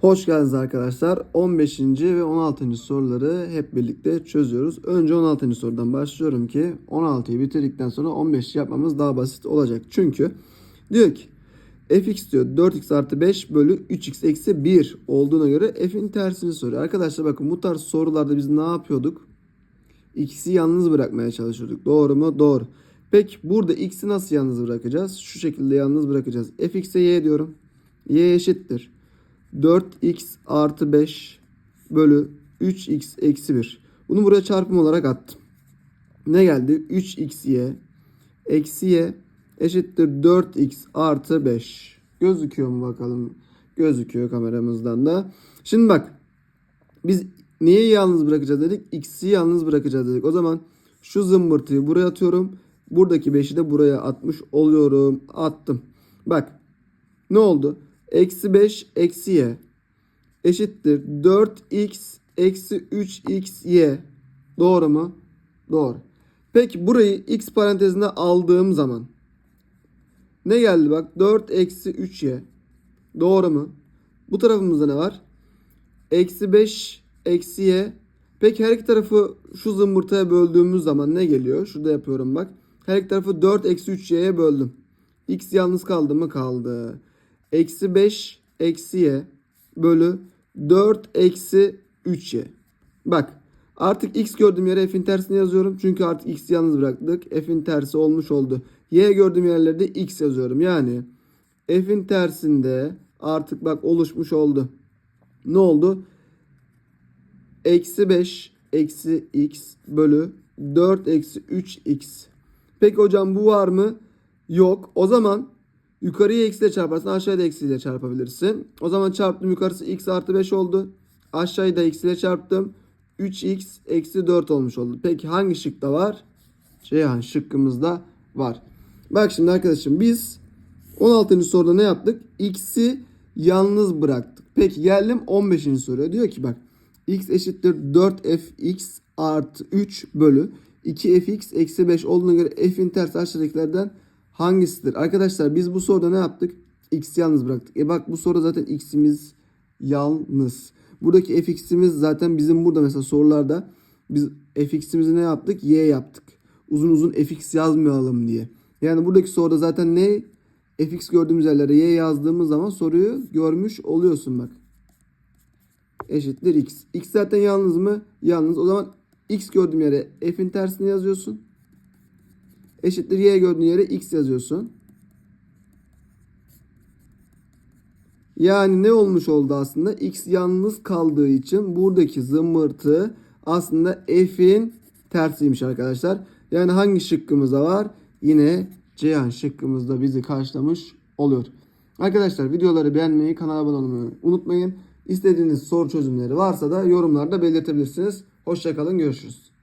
Hoş geldiniz arkadaşlar. 15. ve 16. soruları hep birlikte çözüyoruz. Önce 16. sorudan başlıyorum ki 16'yı bitirdikten sonra 15 yapmamız daha basit olacak. Çünkü diyor ki fx diyor 4x artı 5 bölü 3x eksi 1 olduğuna göre f'in tersini soruyor. Arkadaşlar bakın bu tarz sorularda biz ne yapıyorduk? X'i yalnız bırakmaya çalışıyorduk. Doğru mu? Doğru. Peki burada x'i nasıl yalnız bırakacağız? Şu şekilde yalnız bırakacağız. fx'e y diyorum. y eşittir. 4x artı 5 bölü 3x eksi 1. Bunu buraya çarpım olarak attım. Ne geldi? 3xy eksi y eşittir 4x artı 5. Gözüküyor mu bakalım? Gözüküyor kameramızdan da. Şimdi bak. Biz neyi yalnız bırakacağız dedik? X'i yalnız bırakacağız dedik. O zaman şu zımbırtıyı buraya atıyorum. Buradaki 5'i de buraya atmış oluyorum. Attım. Bak. Ne oldu? Eksi 5 eksi y eşittir 4x eksi 3xy. Doğru mu? Doğru. Peki burayı x parantezine aldığım zaman ne geldi bak 4 eksi 3y. Doğru mu? Bu tarafımızda ne var? Eksi 5 eksi y. Peki her iki tarafı şu zımbırtaya böldüğümüz zaman ne geliyor? Şurada yapıyorum bak. Her iki tarafı 4 eksi 3y'ye böldüm. x yalnız kaldı mı? Kaldı. Eksi 5 eksi y bölü 4 eksi 3y. Bak artık x gördüğüm yere f'in tersini yazıyorum. Çünkü artık x'i yalnız bıraktık. f'in tersi olmuş oldu. y gördüğüm yerlerde x yazıyorum. Yani f'in tersinde artık bak oluşmuş oldu. Ne oldu? Eksi 5 eksi x bölü 4 eksi 3x. Peki hocam bu var mı? Yok. O zaman yukarıya eksi ile çarparsın aşağıda eksi ile çarpabilirsin. O zaman çarptım yukarısı x artı 5 oldu. Aşağıyı da eksi ile çarptım. 3x eksi 4 olmuş oldu. Peki hangi şıkta var? Ceyhan şıkkımızda var. Bak şimdi arkadaşım biz 16. soruda ne yaptık? X'i yalnız bıraktık. Peki geldim 15. soruya. Diyor ki bak x eşittir 4fx artı 3 bölü 2fx eksi 5 olduğuna göre f'in tersi aşağıdakilerden hangisidir? Arkadaşlar biz bu soruda ne yaptık? X'i yalnız bıraktık. E bak bu soruda zaten x'imiz yalnız. Buradaki fx'imiz zaten bizim burada mesela sorularda biz fx'imizi ne yaptık? Y yaptık. Uzun uzun fx yazmayalım diye. Yani buradaki soruda zaten ne? fx gördüğümüz yerlere y yazdığımız zaman soruyu görmüş oluyorsun bak. Eşittir x. x zaten yalnız mı? Yalnız. O zaman x gördüğüm yere f'in tersini yazıyorsun. Eşittir y gördüğün yere x yazıyorsun. Yani ne olmuş oldu aslında? X yalnız kaldığı için buradaki zımbırtı aslında f'in tersiymiş arkadaşlar. Yani hangi şıkkımızda var? Yine Ceyhan şıkkımızda bizi karşılamış oluyor. Arkadaşlar videoları beğenmeyi, kanala abone olmayı unutmayın. İstediğiniz soru çözümleri varsa da yorumlarda belirtebilirsiniz. Hoşçakalın, görüşürüz.